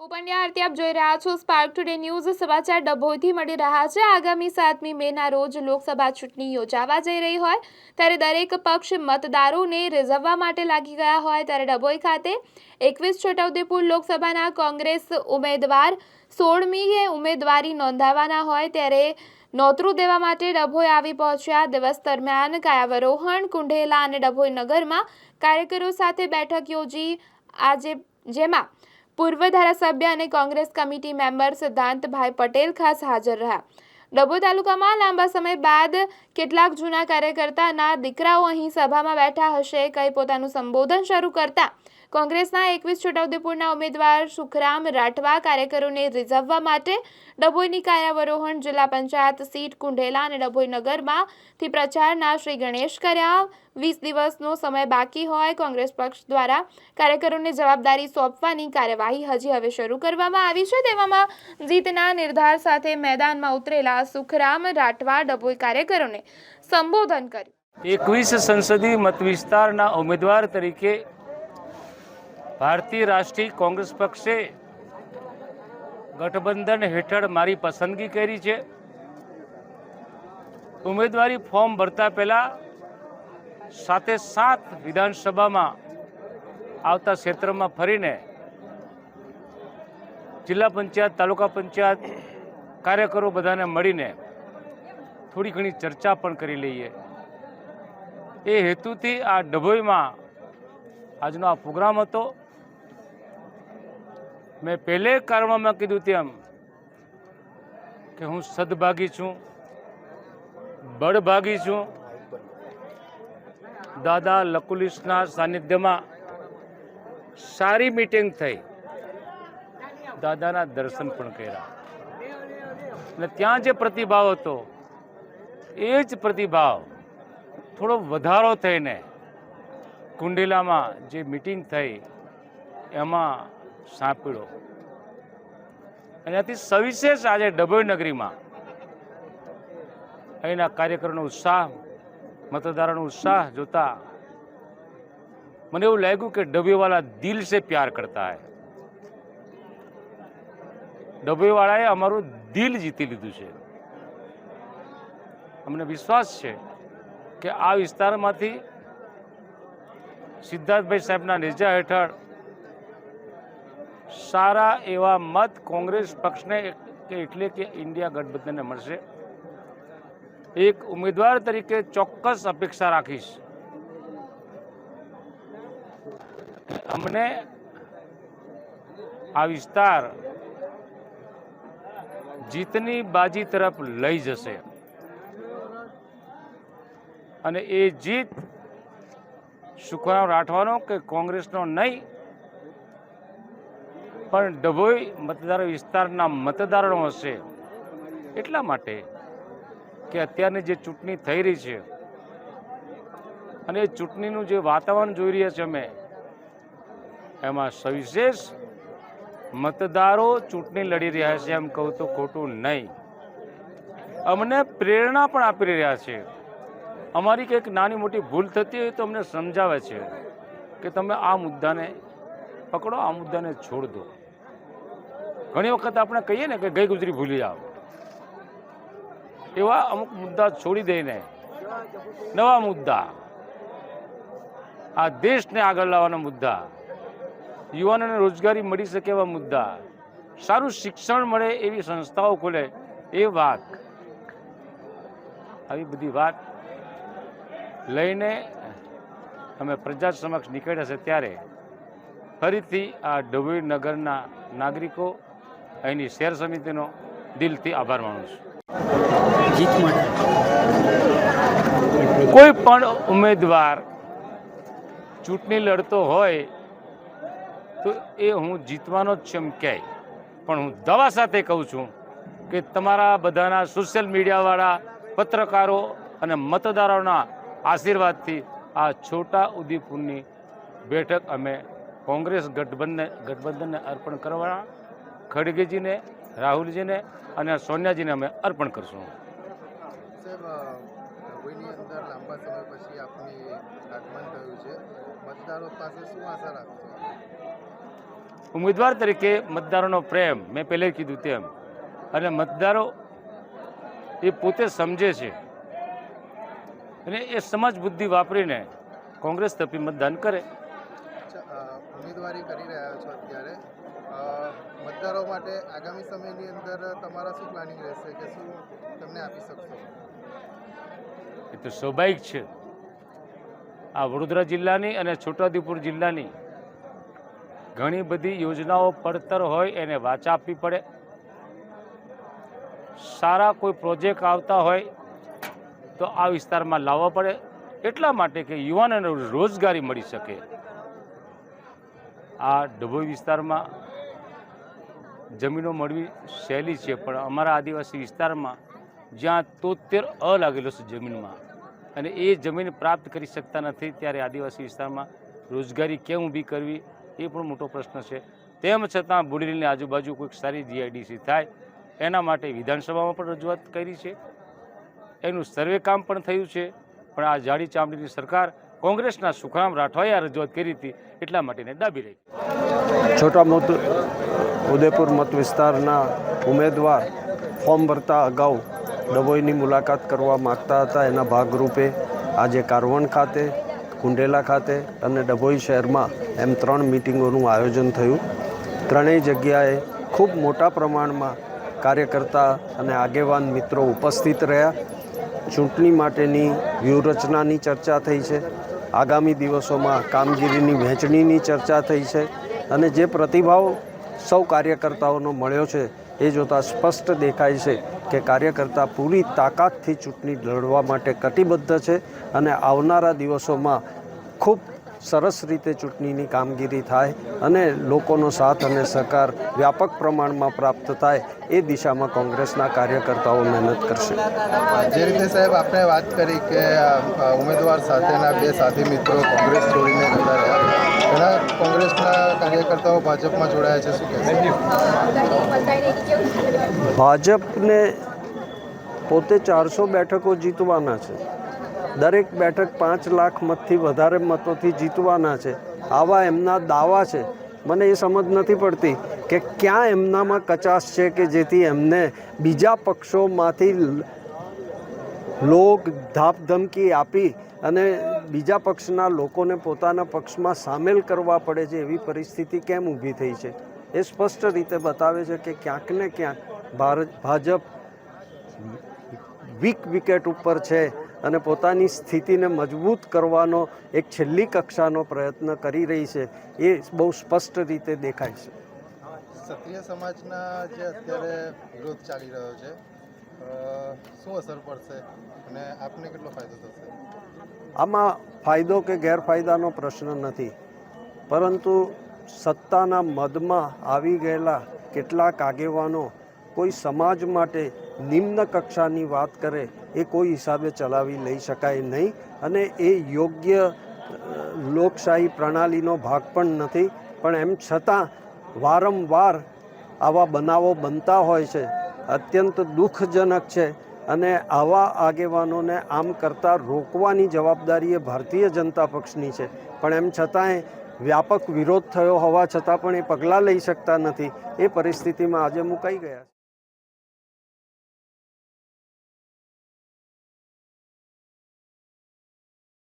હું પંડ્યા આરતી આપ જોઈ રહ્યા છો સ્પાર્ક ટુડે ન્યૂઝ સમાચાર ડભોઈથી મળી રહ્યા છે. આગામી સાતમી મેના રોજ લોકસભા ચૂંટણી યોજાવા જઈ રહી હોય, ત્યારે દરેક પક્ષ મતદારોને રીઝવવા માટે લાગી ગયા હોય, ત્યારે ડભોઈ ખાતે એકવીસ છોટાઉદેપુર લોકસભાના કોંગ્રેસ ઉમેદવાર સોળમીએ ઉમેદવારી નોંધાવવાના હોય, ત્યારે નોતરું દેવા માટે ડભોઈ આવી પહોંચ્યા. દિવસ દરમિયાન કાયાવરોહણ, કુંઢેલા અને ડભોઈ નગરમાં કાર્યકરો સાથે બેઠક યોજી. આજે જેમાં પૂર્વ ધારાસભ્ય અને કોંગ્રેસ કમિટી મેમ્બર સિદ્ધાંતભાઈ પટેલ ખાસ હાજર રહ્યા. ડભો તાલુકામાં લાંબા સમય બાદ કેટલાક જૂના કાર્યકર્તાના દીકરાઓ અહીં સભામાં બેઠા હશે કહી પોતાનું સંબોધન શરૂ કરતા કોંગ્રેસના એકવીસ છોટાઉદેપુરના ઉમેદવાર સુખરામ રાઠવા કાર્યકરોને રીઝવવા માટે ડભોઈની કાયાવરોહણ જિલ્લા પંચાયત સીટ કુંઢેલા અને ડભોઈ નગરમાંથી પ્રચારના શ્રી ગણેશ કર્યા. વીસ દિવસનો સમય બાકી હોય કોંગ્રેસ પક્ષ દ્વારા કાર્યકરોને જવાબદારી સોંપવાની કાર્યવાહી હજી હવે શરૂ કરવામાં આવી છે. તેવામાં જીતના નિર્ધાર સાથે મેદાનમાં ઉતરેલા સુખરામ રાઠવા ડભોઈ કાર્યકરોને સંબોધન કર્યું. એકવીસ સંસદીય મત વિસ્તારના ઉમેદવાર તરીકે ભારતીય રાષ્ટ્રીય કોંગ્રેસ પક્ષે ગઠબંધન હેઠળ મારી પસંદગી કરી છે. ઉમેદવારી ફોર્મ ભરતા પહેલાં સાથે સાત વિધાનસભામાં આવતા ક્ષેત્રમાં ફરીને જિલ્લા પંચાયત, તાલુકા પંચાયત કાર્યકરો બધાને મળીને થોડી ઘણી ચર્ચા પણ કરી લઈએ. એ હેતુથી આ ડભોઈમાં આજનો આ પ્રોગ્રામ હતો. મેં પહેલે કારણમાં કીધું તેમ કે હું સદભાગી છું, બળભાગી છું. દાદા લકુલિસના સાનિધ્યમાં સારી મીટિંગ થઈ. દાદાના દર્શન પણ કર્યા. અને ત્યાં જે પ્રતિભાવ હતો, એ જ પ્રતિભાવ થોડો વધારો થઈને કુંડેલામાં જે મિટિંગ થઈ, એમાં સાંપડ્યો અતિ સવિશેષ આજે ડભોઈ નગરીમાં અહીંના કાર્યકરોનો ઉત્સાહ, મતદારોનો ઉત્સાહ જોતા મને એવું લાગ્યું કે ડભોઈવાળા દિલ સે પ્યાર કરતા હે. ડભોઈવાળાએ અમારું દિલ જીતી લીધું છે. અમને વિશ્વાસ છે કે આ વિસ્તારમાંથી સિદ્ધાર્થભાઈ સાહેબના નેજા હેઠળ સારા એવા મત કોંગ્રેસ પક્ષને એટલે કે ઇન્ડિયા ગઠબંધનને મળશે. એક ઉમેદવાર તરીકે ચોક્કસ અપેક્ષા રાખીશ. અમને આ વિસ્તાર જીતની બાજી તરફ લઈ જશે. અને એ જીત સુખરામ રાઠવાનો કે કોંગ્રેસનો નહીં પણ ડભોઈ મતદારો વિસ્તારના મતદારો હશે. એટલા માટે કે અત્યારની જે ચૂંટણી થઈ રહી છે અને એ ચૂંટણીનું જે વાતાવરણ જોઈ રહ્યા છે અમે, એમાં સવિશેષ મતદારો ચૂંટણી લડી રહ્યા છે એમ કહું તો ખોટું નહીં. અમને પ્રેરણા પણ આપી રહ્યા છે. અમારી કંઈક નાની મોટી ભૂલ થતી હોય તો અમને સમજાવે છે કે તમે આ મુદ્દાને પકડો, આ મુદ્દાને છોડ દો. ઘણી વખત આપણે કહીએ ને કે ગઈ ગુજરી ભૂલી જાઓ. એવા અમુક મુદ્દા છોડી દઈને, નવા મુદ્દા, આ દેશને આગળ લાવવાના મુદ્દા, યુવાનોને રોજગારી મળી શકે એવા મુદ્દા, સારું શિક્ષણ મળે એવી સંસ્થાઓ ખોલે, એ વાત. આવી બધી વાત લઈને અમે પ્રજા સમક્ષ નીકળ્યા છે ત્યારે ફરીથી આ ડભોઈ નગરના નાગરિકો અહીંની શેર સમિતિનો દિલથી આભાર માનું છું. કોઈ પણ ઉમેદવાર ચૂંટણી લડતો હોય તો એ હું જીતવાનો જ છું એમ કહે પણ હું દવા સાથે કહું છું કે તમારા બધાના સોશિયલ મીડિયાવાળા પત્રકારો અને મતદારોના આશીર્વાદથી આ છોટા ઉદેપુરની બેઠક અમે કોંગ્રેસ ગઠબંધન ગઠબંધનને અર્પણ કરવા ખડગેજીને રાહુલજીને અને સોનિયાજીને અમે અર્પણ કરશું. ઉમેદવાર તરીકે મતદારોનો પ્રેમ મેં પહેલે કીધું તેમ. અને મતદારો એ પોતે સમજે છે. અને એ સમાજ બુદ્ધિ વાપરીને કોંગ્રેસ તરફી મતદાન કરે. ઉમેદવારી કરી રહ્યા છો અત્યારે. મતદારો માટે આગામી સમયની અંદર તમારા શું પ્લાનિંગ રહેશે કે શું તમને આપી શકશો? એ તો સ્વાભાવિક છે. આ વડોદરા જિલ્લાની અને છોટાઉદેપુર જિલ્લાની ઘણી બધી યોજનાઓ પડતર હોય એને વાચા આપવી પડે. સારા કોઈ પ્રોજેક્ટ આવતા હોય તો આ વિસ્તારમાં લાવવા પડે. એટલા માટે કે યુવાનોને રોજગારી મળી શકે. આ ડભોઈ વિસ્તારમાં જમીનો મળવી સહેલી છે, પણ અમારા આદિવાસી વિસ્તારમાં જ્યાં તોતેર અ લાગેલો છે જમીનમાં અને એ જમીન પ્રાપ્ત કરી શકતા નથી, ત્યારે આદિવાસી વિસ્તારમાં રોજગારી કેમ ઊભી કરવી એ પણ મોટો પ્રશ્ન છે. તેમ છતાં બોડેલીની આજુબાજુ કોઈક સારી જીઆઈડીસી થાય, એના માટે વિધાનસભામાં પણ રજૂઆત કરી છે. એનું સર્વે કામ પણ થયું છે, પણ આ જાડી ચામડીની સરકાર કોંગ્રેસના સુખરામ રાઠવાએ આ રજૂઆત કરી હતી, એટલા માટે એને ડાબી રહી છોટા મોત, ઉદયપુર મત વિસ્તારના ઉમેદવાર ફોર્મ ભરતા અગાઉ ડભોઈની મુલાકાત કરવા માગતા હતા. એના ભાગરૂપે આજે કારવણ ખાતે, કુંડેલા ખાતે અને ડભોઈ શહેરમાં એમ ત્રણ મિટિંગોનું આયોજન થયું. ત્રણેય જગ્યાએ ખૂબ મોટા પ્રમાણમાં કાર્યકર્તા અને આગેવાન મિત્રો ઉપસ્થિત રહ્યા. ચૂંટણી માટેની વ્યૂહરચનાની ચર્ચા થઈ છે. આગામી દિવસોમાં કામગીરીની વહેંચણીની ચર્ચા થઈ છે. અને જે પ્રતિભાવ સૌ કાર્યકર્તાઓનો મળ્યો છે, એ જોતાં સ્પષ્ટ દેખાય છે કે કાર્યકર્તા પૂરી તાકાતથી ચૂંટણી લડવા માટે કટિબદ્ધ છે અને આવનારા દિવસોમાં ખૂબ સરસ રીતે ચૂંટણીની કામગીરી થાય અને લોકોનો સાથ અને સહકાર વ્યાપક પ્રમાણમાં પ્રાપ્ત થાય, એ દિશામાં કોંગ્રેસના કાર્યકર્તાઓ મહેનત કરશે. જે રીતે સાહેબ, આપણે વાત કરી કે ઉમેદવાર સાથેના બે સાથી મિત્રો કોંગ્રેસ છોડીને જતા રહ્યા. ઘણા કોંગ્રેસના કાર્યકર્તાઓ ભાજપમાં જોડાયા છે શું કહેશો? ભાજપને પોતે ચારસો બેઠકો જીતવાના છે. દરેક બેઠક પાંચ લાખ મતથી વધારે મતોથી જીતવાના છે. આવા એમના દાવા છે. મને એ સમજ નથી પડતી કે ક્યાં એમનામાં કચાશ છે કે જેથી એમને બીજા પક્ષોમાંથી લોક ધાપધમકી આપી અને બીજા પક્ષના લોકોને પોતાના પક્ષમાં સામેલ કરવા પડે છે એવી પરિસ્થિતિ કેમ ઊભી થઈ છે? એ સ્પષ્ટ રીતે બતાવે છે કે ક્યાંક ને ક્યાંક ભારત, ભાજપ વીક વિકેટ ઉપર છે અને પોતાની સ્થિતિને મજબૂત કરવાનો એક છેલ્લી કક્ષાનો પ્રયત્ન કરી રહી છે. એ બહુ સ્પષ્ટ રીતે દેખાય છે. ક્ષત્રિય સમાજના જે અત્યારે વિરોધ ચાલી રહ્યો છે શું અસર પડશે અને આપને કેટલો ફાયદો થશે? આમાં ફાયદો કે ગેરફાયદાનો પ્રશ્ન નથી. પરંતુ સત્તાના મદમાં આવી ગયેલા કેટલાક આગેવાનો કોઈ સમાજ માટે નિમ્ન કક્ષાની વાત કરે એ કોઈ હિસાબે ચલાવી લઈ શકાય નહીં અને એ યોગ્ય લોકશાહી પ્રણાલીનો ભાગ પણ નથી. પણ એમ છતાં વારંવાર આવા બનાવો બનતા હોય છે અત્યંત દુઃખજનક છે અને આવા આગેવાનોને આમ કરતાં રોકવાની જવાબદારી એ ભારતીય જનતા પક્ષની છે. પણ એમ છતાંય વ્યાપક વિરોધ થયો હોવા છતાં પણ એ પગલાં લઈ શકતા નથી. એ પરિસ્થિતિમાં આજે મુકાઈ ગયા છે.